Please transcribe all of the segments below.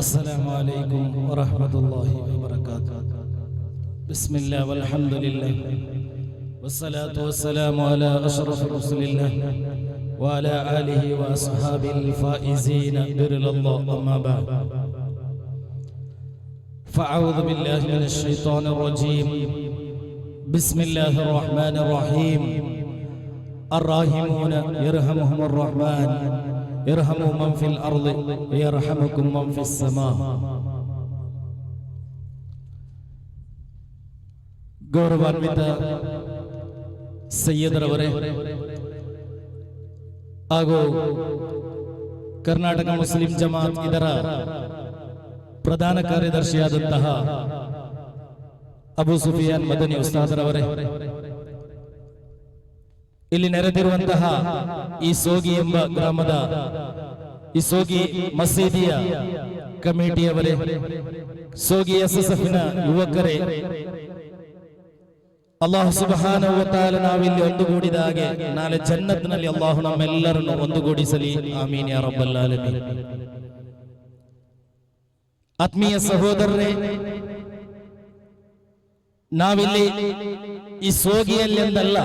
السلام عليكم ورحمة الله وبركاته بسم الله والحمد لله والصلاة والسلام على أشرف رسل الله وعلى آله وأصحابه الفائزين برضا الله أما بعد فأعوذ بالله من الشيطان الرجيم بسم الله الرحمن الرحيم الراحمون يرحمهم الرحمن ഇർഹമു മൻ ഫിൽ അർളി യർഹമുകും മൻ Fizz സമാ ಗೌರವಾನ್ವಿತ ಸೈಯದ್ರವರೇ, ಹಾಗೂ ಕರ್ನಾಟಕ ಮುಸ್ಲಿಂ ಜಮಾತ್ ಇದರ ಪ್ರಧಾನ ಕಾರ್ಯದರ್ಶಿಯಾದಂತಹ ಅಬು ಸುಫಿಯಾನ್ ಮದನಿ ಉಸ್ತಾದರವರೇ. ಇಲ್ಲಿ ನೆರೆದಿರುವಂತಹ ಈ ಸೋಗಿ ಎಂಬ ಗ್ರಾಮದ, ಈ ಸೋಗಿ ಮಸೀದಿಯ ಕಮಿಟಿಯವರೇ, ಸೋಗಿ ಎಸ್ ಎಸ್ ಎಫ್ನ ಯುವಕರೇ ಅಲ್ಲಾಹು ಸುಬಹಾನ ನಾವಿಲ್ಲಿ ಒಂದುಗೂಡಿದ ಹಾಗೆ ನಾಳೆ ಜನ್ನತ್ನಲ್ಲಿ ಅಲ್ಲಾಹು ನಮ್ಮೆಲ್ಲರನ್ನು ಒಂದುಗೂಡಿಸಲಿ. ಆಮೀನ್ ಯಾ ರಬ್ಬಲ್ ಆತ್ಮೀಯ ಸಹೋದರರೇ, ನಾವಿಲ್ಲಿ ಈ ಸೋಗಿಯಲ್ಲಿ ಎಂದಲ್ಲ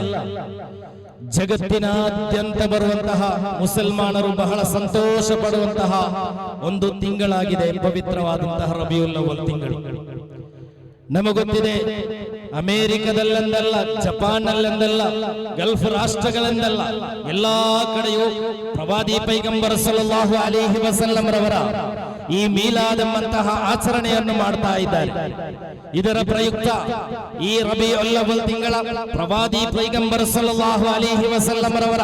ಜಗತ್ತಿನಾದ್ಯಂತ ಬರುವಂತಹ ಮುಸಲ್ಮಾನರು ಬಹಳ ಸಂತೋಷ ಪಡುವಂತಹ ಒಂದು ತಿಂಗಳಾಗಿದೆ, ಪವಿತ್ರವಾದಂತಹ ರಬಿಯುಲ್ ಅವಲ್ ತಿಂಗಳು ನಮಗೊತ್ತಿದೆ ಅಮೆರಿಕದಲ್ಲೆಂದಲ್ಲ ಜಪಾನ್ನಲ್ಲೆಂದಲ್ಲ ಗಲ್ಫ್ ರಾಷ್ಟ್ರಗಳೆಂದಲ್ಲ, ಎಲ್ಲಾ ಕಡೆಯೂ ಪ್ರವಾದಿ ಪೈಗಂಬರ ಸಲ್ಲಲ್ಲಾಹು ಅಲಿಹಿ ವಸಲ್ಲಂರವರ ಈ ಮೀಲಾದಂತಹ ಆಚರಣೆಯನ್ನು ಮಾಡ್ತಾ ಇದ್ದಾರೆ. ಇದರ ಪ್ರಯುಕ್ತ ಈ ರಬಿ ಅಲ್ಲವಲ್ ತಿಂಗಳ ಪ್ರವಾದಿ ಪೈಗಂಬರ ಸಲಹು ಅಲಿಹಿ ವಸಲ್ಲಮರವರ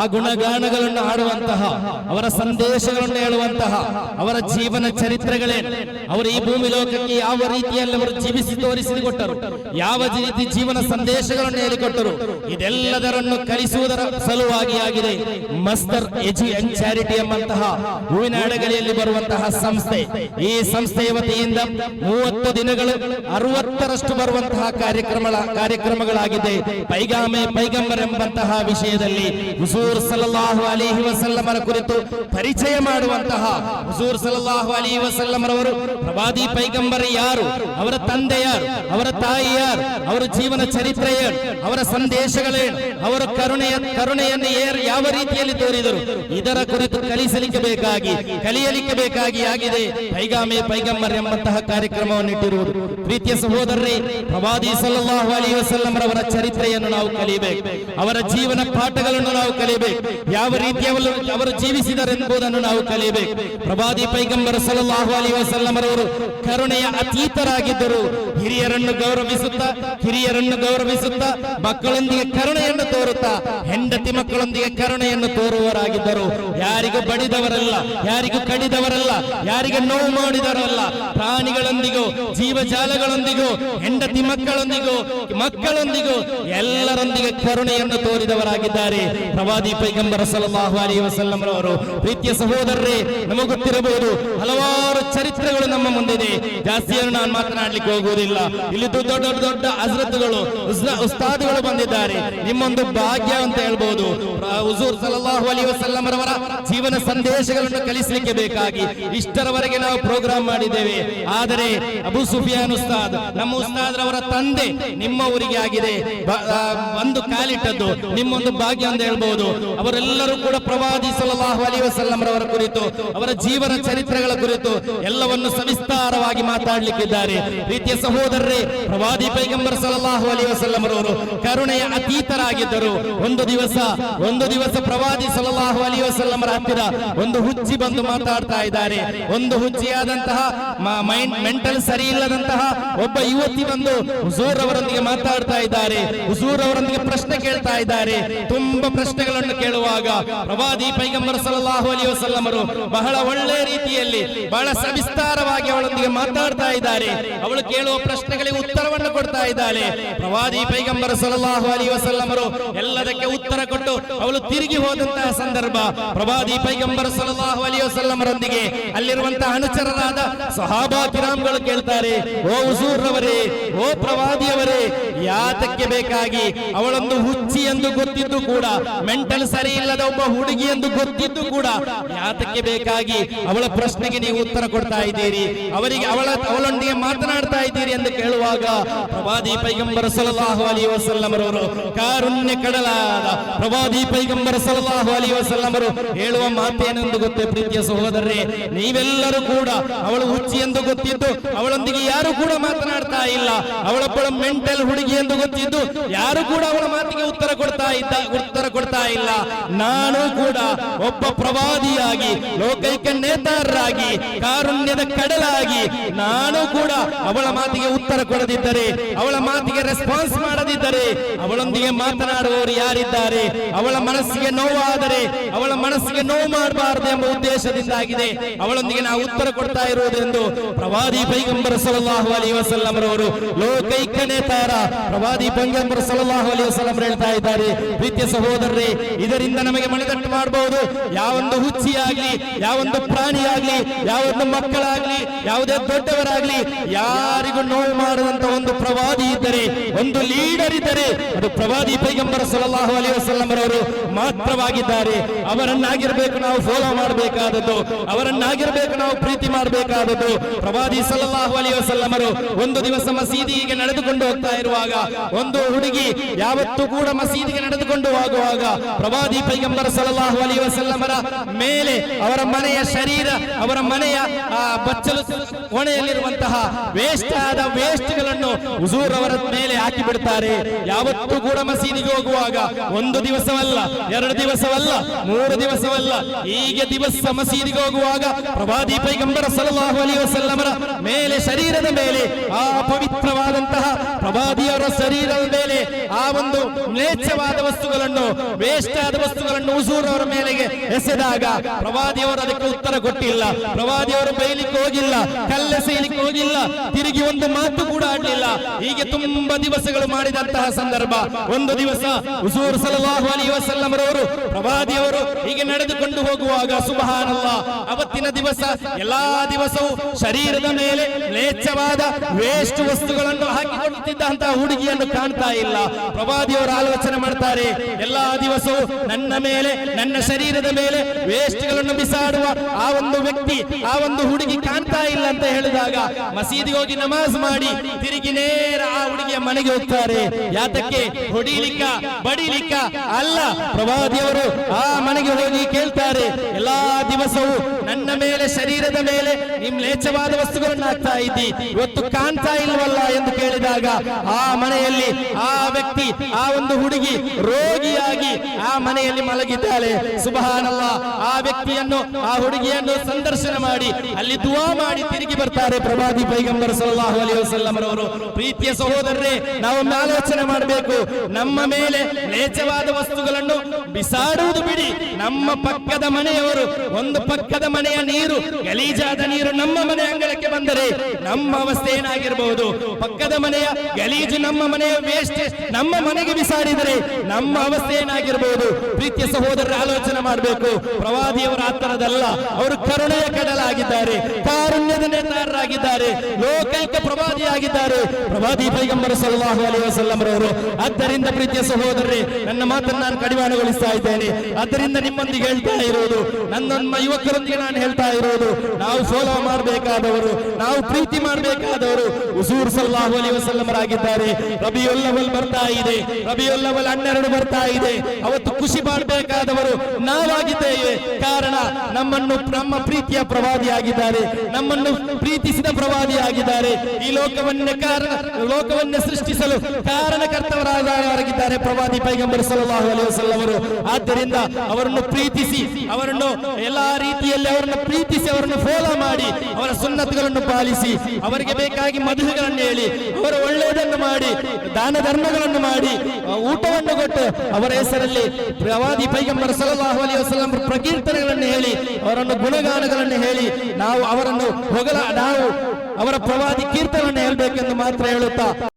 ಆ ಗುಣಗಾನಗಳನ್ನು ಹಾಡುವಂತಹ, ಅವರ ಸಂದೇಶಗಳನ್ನು ಹೇಳುವಂತಹ, ಅವರ ಜೀವನ ಚರಿತ್ರೆಗಳೇ ಅವರು ಈ ಭೂಮಿ ಲೋಕಕ್ಕೆ ಯಾವ ರೀತಿಯಲ್ಲಿ ಅವರು ಜೀವಿಸಿ ತೋರಿಸಿಕೊಟ್ಟರು, ಯಾವ ರೀತಿ ಜೀವನ ಸಂದೇಶಗಳನ್ನು ಹೇಳಿಕೊಟ್ಟರು, ಇದೆಲ್ಲದರನ್ನು ಕಲಿಸುವುದರ ಸಲುವಾಗಿ ಆಗಿದೆ ಮಸ್ತರ್ ಎಜಿ ಅಂಡ್ ಚಾರಿಟಿ ಎಂಬಂತಹ ಹೂವಿನ ಅಡಗಲಿಯಲ್ಲಿ ಬರುವಂತಹ ಸಂಸ್ಥೆ. ಈ ಸಂಸ್ಥೆಯ ವತಿಯಿಂದ ಮೂವತ್ತು ದಿನಗಳು ಅರವತ್ತರಷ್ಟು ಬರುವಂತಹ ಕಾರ್ಯಕ್ರಮ ಕಾರ್ಯಕ್ರಮಗಳಾಗಿದೆ. ಪೈಗಾಮೆ ಪೈಗಂಬರ್ ಎಂಬಂತಹ ವಿಷಯದಲ್ಲಿ ಹುಸೂರ್ ಸಲಲ್ಲಾಹು ಅಲಿಹಿ ವಸಲ್ಲಮರ ಕುರಿತು ಪರಿಚಯ ಮಾಡುವಂತಹ ಹುಸೂರ್ ಸಲಲ್ಲಾಹು ಅಲಿಹಿ ವಸಲ್ಲಮರವರು ಪ್ರವಾದಿ ಪೈಗಂಬರ್ ಯಾರು? ಅವರ ತಂದೆ ಯಾರು? ಅವರ ತಾಯಿ ಯಾರು? ಅವರ ಜೀವನ ಚರಿತ್ರೆ ಅವರ ಸಂದೇಶಗಳೇನು ಅವರ ಕರುಣೆಯ ಕರುಣೆಯನ್ನು ಯಾವ ರೀತಿಯಲ್ಲಿ ತೋರಿದರು? ಇದರ ಕುರಿತು ಕಲಿಸಲಿಕ್ಕೆ ಬೇಕಾಗಿ, ಕಲಿಯಲಿಕ್ಕೆ ಬೇಕಾಗಿ ಆಗಿದೆ ಪೈಗಾಮೆ ಪೈಗಂಬರ್ ಎಂಬಂತಹ ಕಾರ್ಯಕ್ರಮವನ್ನು ಇಟ್ಟಿರುವುದು. ಪ್ರೀತಿಯ ಸಹೋದರರೇ, ಪ್ರವಾದಿ ಸಲ್ಲಲ್ಲಾಹು ಅಲಿ ರವರ ಚರಿತ್ರೆಯನ್ನು ನಾವು ಕಲಿಯಬೇಕು. ಅವರ ಜೀವನ ಪಾಠಗಳನ್ನು ನಾವು ಕಲಿಯಬೇಕು. ಯಾವ ರೀತಿಯ ಅವರು ಜೀವಿಸಿದರೆಂಬುದನ್ನು ನಾವು ಕಲಿಯಬೇಕು. ಪ್ರವಾದಿ ಪೈಗಂಬರ ಸಲ್ಲಲ್ಲಾಹು ಅಲಿ ವಸಲ್ಲಂ ಕರುಣೆಯ ಅತೀತರಾಗಿದ್ದರು. ಹಿರಿಯರನ್ನು ಗೌರವಿಸುತ್ತಾ ಹಿರಿಯರನ್ನು ಗೌರವಿಸುತ್ತಾ, ಮಕ್ಕಳೊಂದಿಗೆ ಕರುಣೆಯನ್ನು ತೋರುತ್ತಾ, ಹೆಂಡತಿ ಮಕ್ಕಳೊಂದಿಗೆ ಕರುಣೆಯನ್ನು ತೋರುವವರಾಗಿದ್ದರು. ಯಾರಿಗೂ ಬಡಿದವರಲ್ಲ, ಯಾರಿಗೂ ಕಡಿದವರಲ್ಲ, ಯಾರಿಗೆ ನೋವು ಮಾಡಿದವರಲ್ಲ. ಪ್ರಾಣಿಗಳೊಂದಿಗೂ, ಜೀವಜಾಲಗಳೊಂದಿಗೂ, ಹೆಂಡತಿ ಮಕ್ಕಳೊಂದಿಗೂ ಮಕ್ಕಳೊಂದಿಗೂ ಎಲ್ಲರೊಂದಿಗೆ ಕರುಣೆಯನ್ನು ತೋರಿದವರಾಗಿದ್ದಾರೆ. ಪ್ರವಾದಿ ಪೈಗಂಬರ ಸಲ್ಲಲ್ಲಾಹು ಅಲಿ ವಸಲ್ಲಂ ರವರು ಪ್ರೀತಿಯ ಸಹೋದರರೇ, ನಮಗೆ ಗೊತ್ತಿರಬಹುದು ಹಲವಾರು ಚರಿತ್ರೆಗಳು ನಮ್ಮ ಮುಂದಿದೆ. ಜಾಸ್ತಿಯನ್ನು ನಾನು ಮಾತನಾಡಲಿಕ್ಕೆ ಹೋಗುವುದಿಲ್ಲ. ಇಲ್ಲಿ. ದೊಡ್ಡ ದೊಡ್ಡ ದೊಡ್ಡ ಹಜರತ್ಗಳು ಉಸ್ತಾದ್ಗಳು ಬಂದಿದ್ದಾರೆ. ನಿಮ್ಮೊಂದು ಭಾಗ್ಯ ಅಂತ ಹೇಳ್ಬಹುದು ಹುಜೂರ್ ಸಲ್ಲಲ್ಲಾಹು ಅಲಿ ವಸಲ್ಲಂ ರವರ ಜೀವನ ಸಂದೇಶಗಳನ್ನು ಕಲಿಸಲಿಕ್ಕೆ ಬೇಕಾಗಿ ಇಷ್ಟರವರೆಗೆ ನಾವು ಪ್ರೋಗ್ರಾಮ್ ಮಾಡಿದ್ದೇವೆ. ಆದರೆ ಅಬು ಸುಫಿಯಾನ್ ಉಸ್ತಾದ್, ನಮ್ಮ ಉಸ್ತಾದ್ ರವರ ತಂದೆ ನಿಮ್ಮ ಊರಿಗೆ ಆಗಿದೆ. ಒಂದು ಕಾಲಿಟ್ಟದ್ದು ನಿಮ್ಮೊಂದು ಭಾಗ್ಯ ಅಂತ ಹೇಳ್ಬಹುದು ಅವರೆಲ್ಲರೂ ಕೂಡ ಪ್ರವಾದಿ ಸಲ್ಲಲ್ಲಾಹು ಅಲಿ ವಸಲ್ಲಂ ರವರ ಕುರಿತು, ಅವರ ಜೀವನ ಚರಿತ್ರೆಗಳ ಕುರಿತು ಎಲ್ಲವನ್ನು ಸವಿಸ್ತಾರವಾಗಿ ರೀತಿಯ ಪ್ರೀತಿಯ ಸಹೋದರರೇ, ಪ್ರವಾದಿ ಪೈಗಂಬರ್ ಸಲಹು ಅಲಿ ವಸಲ್ಲಮರವರು ಕರುಣೆಯ ಅತೀತರಾಗಿದ್ದರು. ಒಂದು ದಿವಸ ಒಂದು ದಿವಸ ಪ್ರವಾದಿ ಸಲಹು ಅಲಿ ವಸಲ್ಲಮರ ಹತ್ತಿರ ಒಂದು ಹುಚ್ಚಿ ಬಂದು ಮಾತಾಡ್ತಾ ಇದ್ದಾರೆ. ಒಂದು ಹುಚ್ಚಿಯಾದಂತಹ ಮೈಂಡ್, ಮೆಂಟಲ್ ಸರಿ ಇಲ್ಲದಂತಹ ಒಬ್ಬ ಯುವತಿ ಬಂದು ಹುಸೂರ್ ಅವರೊಂದಿಗೆ ಮಾತಾಡ್ತಾ ಇದ್ದಾರೆ. ಹುಸೂರ್ ಅವರೊಂದಿಗೆ ಪ್ರಶ್ನೆ ಕೇಳ್ತಾ ಇದ್ದಾರೆ. ತುಂಬಾ ಪ್ರಶ್ನೆಗಳನ್ನು ಕೇಳುವಾಗ ಪ್ರವಾದಿ ಪೈಗಂಬರ್ ಸಲಹು ಅಲಿ ವಸಲ್ಲಮರು ಬಹಳ ಒಳ್ಳೆ ರೀತಿಯಲ್ಲಿ ಬಹಳ ಸವಿಸ್ತಾರವಾಗಿ ಅವಳೊಂದಿಗೆ ಮಾತಾಡ್ತಾ ಇದ್ದಾರೆ. ಅವಳು ಕೇಳುವ ಪ್ರಶ್ನೆಗಳಿಗೆ ಉತ್ತರವನ್ನು ಕೊಡ್ತಾ ಇದ್ದಾಳೆ. ಪ್ರವಾದಿ ಪೈಗಂಬರ ಸಲ್ಲಲ್ಲಾಹು ಅಲಿ ವಸಲ್ಲಮರು ಎಲ್ಲದಕ್ಕೆ ಉತ್ತರ ಕೊಟ್ಟು ಅವಳು ತಿರುಗಿ ಹೋದಂತಹ ಸಂದರ್ಭ. ಪ್ರವಾದಿ ಪೈಗಂಬರ ಸಲ್ಲಲ್ಲಾಹು ಅಲಿ ವಸಲ್ಲಮರೊಂದಿಗೆ ಅಲ್ಲಿರುವಂತಹ ಅನುಚರರಾದ ಸಹಾಬಾ ಕಿರಾಮ್ಗಳು ಕೇಳ್ತಾರೆ, ಓ ಹುಸೂರ್ರವರೇ, ಓ ಪ್ರವಾದಿಯವರೇ, ಯಾತಕ್ಕೆ ಬೇಕಾಗಿ ಅವಳೊಂದು ಹುಚ್ಚಿ ಎಂದು ಗೊತ್ತಿದ್ದು ಕೂಡ, ಮೆಂಟಲ್ ಸರಿ ಇಲ್ಲದ ಒಬ್ಬ ಹುಡುಗಿ ಎಂದು ಗೊತ್ತಿದ್ದು ಕೂಡ, ಯಾತಕ್ಕೆ ಬೇಕಾಗಿ ಅವಳ ಪ್ರಶ್ನೆಗೆ ನೀವು ಉತ್ತರ ಕೊಡ್ತಾ ಇದ್ದೀರಿ, ಅವರಿಗೆ ಅವಳ ಅವಳೊಂದಿಗೆ ಮಾತನಾಡ್ತಾ ಇದ್ದೀರಿ ಎಂದು ಕೇಳುವಾಗ ಪ್ರವಾದಿ ಪೈಗಂಬರ ಸಲಲ್ಲಾಹು ಅಲಿ ವಸಲ್ಲಮರವರು ಕಾರುಣ್ಯ ಕಡಲಾದ ಪ್ರವಾದಿ ಪೈಗಂಬರ ಸಲಲ್ಲಾಹು ಅಲಿ ವಸಲ್ಲಮರು ಹೇಳುವ ಮಾತೇನೆಂದು ಗೊತ್ತೇ ಪ್ರೀತಿಯ ಸಹೋದರರೇ, ನೀವೆಲ್ಲರೂ ಕೂಡ ಅವಳು ಹುಚ್ಚಿ ಎಂದು ಗೊತ್ತಿದ್ದು, ಅವಳೊಂದಿಗೆ ಯಾರು ಕೂಡ ಮಾತನಾಡ್ತಾ ಇಲ್ಲ, ಅವಳೊಬ್ಬಳ ಮೆಂಟಲ್ ಹುಡುಗಿ ಎಂದು ಗೊತ್ತಿದ್ದು, ಯಾರು ಕೂಡ ಅವಳ ಮಾತಿಗೆ ಉತ್ತರ ಕೊಡ್ತಾ ಇದ್ದ, ಉತ್ತರ ಕೊಡ್ತಾ ಇಲ್ಲ. ನಾನು ಕೂಡ ಒಬ್ಬ ಪ್ರವಾದಿಯಾಗಿ, ಲೋಕೈಕ ನೇತಾರರಾಗಿ ಕಾರುಣ್ಯದ ಕಡಲಾಗಿ ನಾನು ಕೂಡ ಅವಳ ಮಾತಿಗೆ ಉತ್ತರ ಕೊಡದಿದ್ದರೆ, ಅವಳ ಮಾತಿಗೆ ರೆಸ್ಪಾನ್ಸ್ ಮಾಡದಿದ್ದರೆ, ಅವಳೊಂದಿಗೆ ಮಾತನಾಡುವವರು ಯಾರಿದ್ದಾರೆ? ಅವಳ ಮನಸ್ಸಿಗೆ ನೋವಾದರೆ, ಅವಳ ಮನಸ್ಸಿಗೆ ನೋವು ಮಾಡಬಾರದು ಎಂಬ ಉದ್ದೇಶದಿಂದಾಗಿದೆ. ಅವಳೊಂದಿಗೆ ನಾವು ಉತ್ತರ ಕೊಡ್ತಾ ಇರುವುದೆಂದು ಪ್ರವಾದಿ ಪೈಗಂಬರ ಸಲಹು ಅಲಿ ವಸಲ್ಲಮರವರು ಲೋಕೈಕ ತಾರ. ಪ್ರವಾದಿ ಪೈಗಂಬರ ಸಲಹು ಅಲಿ ವಸಲ್ಲಂ ಹೇಳ್ತಾ ಇದ್ದಾರೆ, ಪ್ರೀತಿಯ ಸಹೋದರರೇ, ಇದರಿಂದ ನಮಗೆ ಮನೆತಟ್ಟು ಮಾಡಬಹುದು. ಯಾವೊಂದು ಹುಚ್ಚಿಯಾಗಲಿ, ಯಾವೊಂದು ಪ್ರಾಣಿಯಾಗ್ಲಿ ಯಾವೊಂದು ಮಕ್ಕಳಾಗ್ಲಿ, ಯಾವುದೇ ದೊಡ್ಡವರಾಗ್ಲಿ, ಯಾರಿಗೂ ನೋವು ಮಾಡದಂತ ಒಂದು ಪ್ರವಾದಿ ಇದ್ದರೆ, ಒಂದು ಲೀಡರ್ ಇದ್ದರೆ, ಅದು ಪ್ರವಾದಿ ಪೈಗಂಬರ ಸಲಹು ಅಲಿ ವಸಲ್ಲಮರವರು ಮಾತ್ರವಾಗಿದ್ದಾರೆ. ಅವರನ್ನಾಗಿರ್ಬೇಕು ನಾವು ಫಾಲೋ ಮಾಡಬೇಕಾದದ್ದು, ಅವರನ್ನಾಗಿರ್ಬೇಕು ನಾವು ಪ್ರೀತಿ ಮಾಡಬೇಕಾದದ್ದು. ಪ್ರವಾದಿ ಸಲಹು ಅಲಿ ವಸಲ್ಲಮರು ಒಂದು ದಿವಸ ಮಸೀದಿಗೆ ನಡೆದುಕೊಂಡು ಹೋಗ್ತಾ ಇರುವಾಗ, ಒಂದು ಹುಡುಗಿ ಯಾವತ್ತೂ ಕೂಡ ಮಸೀದಿಗೆ ನಡೆದುಕೊಂಡು ಹೋಗುವಾಗ, ಪ್ರವಾದಿ ಪೈಗಂಬರ ಸಲಹು ಅಲಿ ವಸಲ್ಲಮರ ಮೇಲೆ ಅವರ ಮನೆಯ ಶರೀರ, ಅವರ ಮನೆಯ, ಆ, ಬಚ್ಚಲು ಕೋಣೆಯಲ್ಲಿರುವಂತಹ ವೇಸ್ಟ್ ಆದ ವೇಸ್ಟ್ಗಳನ್ನು ಹುಜೂರ್ ಅವರ ಮೇಲೆ ಹಾಕಿ ಬಿಡ್ತಾರೆ. ಯಾವತ್ತೂ ಕೂಡ ಮಸೀದಿಗೆ ಹೋಗುವಾಗ ಒಂದು ದಿವಸವಲ್ಲ, ಎರಡು ದಿವಸವಲ್ಲ, ಮೂರು ದಿವಸವಲ್ಲ, ಹೀಗೆ ದಿವಸ ಮಸೀದಿಗೆ ಹೋಗುವಾಗ ಪ್ರಭಾದಿ ಪೈಗಂಬರ ಸಲಹು ಅಲಿ ವಸಲ್ಲಮರ ಮೇಲೆ, ಶರೀರದ ಮೇಲೆ, ಆ ಪವಿತ್ರವಾದಂತಹ ಪ್ರಭಾದಿಯವರ ಶರೀರದ ಮೇಲೆ ಆ ಒಂದು ಮ್ಲೇಚ್ಛವಾದ ವಸ್ತುಗಳನ್ನು, ವೇಸ್ಟ್ ಆದ ವಸ್ತುಗಳನ್ನು ಹುಜೂರ್ ಅವರ ಮೇಲೆಗೆ ಎಸೆದಾಗ ಪ್ರವಾದಿಯವರು ಅದಕ್ಕೆ ಉತ್ತರ ಕೊಟ್ಟಿಲ್ಲ. ಪ್ರವಾದಿಯವರು ಬೈಲಿಕ್ಕೆ ಹೋಗಿಲ್ಲ. ಕಲ್ಲೆಸೆಯಲಿಕ್ಕೆ ಹೋಗಿಲ್ಲ. ತಿರುಗಿ ಒಂದು ಮಾತು ಕೂಡ ಆಡಲಿಲ್ಲ. ಹೀಗೆ ತುಂಬಾ ದಿವಸಗಳು ಮಾಡಿದಂತಹ ಸಂದರ್ಭ. ಒಂದು ದಿವಸ ಹುಸೂರ್ ಸಲವಾಹು ಅಲೈಹಿ ವಸಲ್ಲಮರವರು ಪ್ರವಾದಿಯವರು ಹೀಗೆ ನಡೆದುಕೊಂಡು ಹೋಗುವಾಗ ಸುಬಹಾನಲ್ಲ ಅವತ್ತಿನ ದಿವಸ ಎಲ್ಲಾ ದಿವಸವೂ ಶರೀರದ ಮೇಲೆ ಲೇಚ್ಛವಾದ ವೇಸ್ಟ್ ವಸ್ತುಗಳನ್ನು ಹಾಕಿಕೊಳ್ಳುತ್ತಿದ್ದಂತಹ ಹುಡುಗಿಯನ್ನು ಕಾಣ್ತಾ ಇಲ್ಲ. ಪ್ರವಾದಿಯವರು ಆಲೋಚನೆ ಮಾಡ್ತಾರೆ, ಎಲ್ಲಾ ದಿವಸವೂ ನನ್ನ ಮೇಲೆ, ನನ್ನ ಶರೀರದ ಮೇಲೆ ವೇಸ್ಟ್ಗಳನ್ನು ಬಿಸಾಡುವ ಆ ಒಂದು ವ್ಯಕ್ತಿ ಆ ಒಂದು ಹುಡುಗಿ ಕಾಣ್ತಾ ಇಲ್ಲ ಅಂತ ಹೇಳಿದಾಗ ಮಸೀದಿಗೆ ಹೋಗಿ ನಮಾಜ್ ಮಾಡಿ ತಿರುಗಿ ನೇರ ಆ ಹುಡುಗಿಯ ಮನೆಗೆ ಹೋಗ್ತಾರೆ. ಯಾತಕ್ಕೆ? ಹೊಡಿಲಿಕ್ಕ, ಬಡಿಲಿಕ್ಕ? ಅಲ್ಲ, ಪ್ರವಾದಿಯವರು ಆ ಮನೆಗೆ ಹೋಗಿ ಕೇಳ್ತಾರೆ. ಎಲ್ಲಾ ದಿವಸವೂ ನನ್ನ ಮೇಲೆ, ಶರೀರದ ಮೇಲೆ ನಿಮ್ ಲೇಚವಾದ ವಸ್ತುಗಳನ್ನು ಹಾಕ್ತಾ ಇದ್ದಿ. ಇವತ್ತು ಕಾಣ್ತಾ ಇಲ್ವಲ್ಲ ಎಂದು ಕೇಳಿದಾಗ ಆ ಮನೆಯಲ್ಲಿ ಆ ವ್ಯಕ್ತಿ, ಆ ಒಂದು ಹುಡುಗಿ ರೋಗಿಯಾಗಿ ಆ ಮನೆಯಲ್ಲಿ ಮಲಗಿದ್ದಾಳೆ. ಸುಬಹಾನಲ್ಲ ಆ ವ್ಯಕ್ತಿಯನ್ನು, ಆ ಹುಡುಗಿಯನ್ನು ಸಂದರ್ಶನ ಮಾಡಿ, ಅಲ್ಲಿ ದುವಾ ಮಾಡಿ ತಿರುಗಿ ಬರ್ತಾರೆ ಪ್ರವಾದಿ ಪೈಗಂಬರ್ ಸಲ್ಲಾಹು ಅಲಿ ವಸಲ್ಲಮರವರು ಪ್ರೀತಿಯ ಸಹೋದರರೇ, ನಾವು ಆಲೋಚನೆ ಮಾಡಬೇಕು. ನಮ್ಮ ಮೇಲೆ ಲೇಚವಾದ ವಸ್ತುಗಳನ್ನು ಬಿಸಾಡುವುದು ಬಿಡಿ. ನಮ್ಮ ಪಕ್ಕದ ಮನೆಯವರು, ಒಂದು ಪಕ್ಕದ ಮನೆಯ ನೀರು, ಗಲೀಜಾದ ನೀರು ನಮ್ಮ ಮನೆ ಅಂಗಳಕ್ಕೆ ಬಂದರೆ ನಮ್ಮ ಅವಸ್ಥೆ ಏನಾಗಿರಬಹುದು ಪಕ್ಕದ ಮನೆಯ ಗಲೀಜು ನಮ್ಮ ಮನೆಯ ವೇಸ್ಟ್, ನಮ್ಮ ಮನೆಗೆ ಬಿಸಾಡಿದರೆ ನಮ್ಮ ಅವಸ್ಥೆ ಏನಾಗಿರಬಹುದು ಪ್ರೀತಿಯ ಸಹೋದರರ ಆಲೋಚನೆ ಮಾಡಬೇಕು. ಪ್ರವಾದಿಯವರ ಆತರದಲ್ಲ ಅವರು ಕರುಣೆಯ ಕಡಲಾಗಿದ್ದಾರೆ, ಕಾರುಣ್ಯದ ನೇತಾರರಾಗಿದ್ದಾರೆ, ಲೋಕೈಕ ಪ್ರವಾದಿಯಾಗಿದ್ದಾರೆ. ಪ್ರವಾದಿ ಪೈಗಂಬರ ಸಲ್ಲಾಹು ಅಲಿ ವಸಲ್ಲಮರವರು ಆದ್ದರಿಂದ ಪ್ರೀತಿಯ ಸಹೋದರರೇ, ನನ್ನ ಮಾತನ್ನು ನಾನು ಕಡಿವಾಣಗೊಳಿಸ್ತಾ ಇದ್ದೇನೆ. ಆದ್ದರಿಂದ ನಿಮ್ಮೊಂದಿಗೆ ಹೇಳ್ತಾ ಇರೋದು ನನ್ನ ಯುವಕರೊಂದಿಗೆ ನಾನು ಹೇಳ್ತಾ ಇರೋದು, ನಾವು ಫಾಲೋ ಮಾಡಬೇಕಾದವರು, ನಾವು ಪ್ರೀತಿ ಮಾಡಬೇಕಾದವರು ಹುಸೂರ್ ಸಲ್ಲಾಹು ಅಲೈಹಿ ವಸಲ್ಲಮರಾಗಿದ್ದಾರೆ ರಬಿಯುಲ್ಲವಲ್ ಬರ್ತಾ ಇದೆ ರಬಿಯುಲ್ಲವಲ್ ಹನ್ನೆರಡು ಬರ್ತಾ ಇದೆ. ಅವತ್ತು ಖುಷಿ ಮಾಡಬೇಕಾದವರು ನಾವಾಗಿದ್ದೇವೆ ಕಾರಣ ನಮ್ಮನ್ನು ನಮ್ಮ ಪ್ರೀತಿಯ ಪ್ರವಾದಿಯಾಗಿದ್ದಾರೆ ನಮ್ಮನ್ನು ಪ್ರೀತಿಸಿದ ಪ್ರವಾದಿಯಾಗಿದ್ದಾರೆ ಈ ಲೋಕವನ್ನ ಕಾರಣ, ಲೋಕವನ್ನೇ ಸೃಷ್ಟಿಸಲು ಕಾರಣಕರ್ತವರಾಗಿದ್ದಾರೆ ಪ್ರವಾದಿ ಪೈಗಂಬರ್ ಸಲ್ಲಾಹು ಅಲಿ ವಸಲ್ಲಮರು ಆದ್ದರಿಂದ ಅವರನ್ನು ಪ್ರೀತಿಸಿ, ಅವರನ್ನು ಎಲ್ಲಾ ರೀತಿಯಲ್ಲಿ ಅವರನ್ನು ಪ್ರೀತಿಸಿ, ಅವರನ್ನು ಫಾಲೋ ಮಾಡಿ, ಅವರ ಸುನ್ನತುಗಳನ್ನು ಪಾಲಿಸಿ, ಅವರಿಗೆ ಬೇಕಾಗಿ ಮದುವೆಗಳನ್ನು ಹೇಳಿ, ಅವರ ಒಳ್ಳೆಯದನ್ನು ಮಾಡಿ, ದಾನ ಧರ್ಮಗಳನ್ನು ಮಾಡಿ ಊಟವನ್ನು ಕೊಟ್ಟು ಅವರ ಹೆಸರಲ್ಲಿ ಪ್ರವಾದಿ ಪೈಗಂಬರ ಸಲಹು ಅಲಿ ವಸಲಂ ಪ್ರಕೀರ್ತನೆಗಳನ್ನು ಹೇಳಿ, ಅವರನ್ನು ಗುಣಗಾನಗಳನ್ನು ಹೇಳಿ, ನಾವು ಅವರನ್ನು ಹೊಗಲ, ನಾವು ಅವರ ಪ್ರವಾದಿ ಕೀರ್ತನೆಯನ್ನು ಹೇಳಬೇಕೆಂದು ಮಾತ್ರ ಹೇಳುತ್ತಾ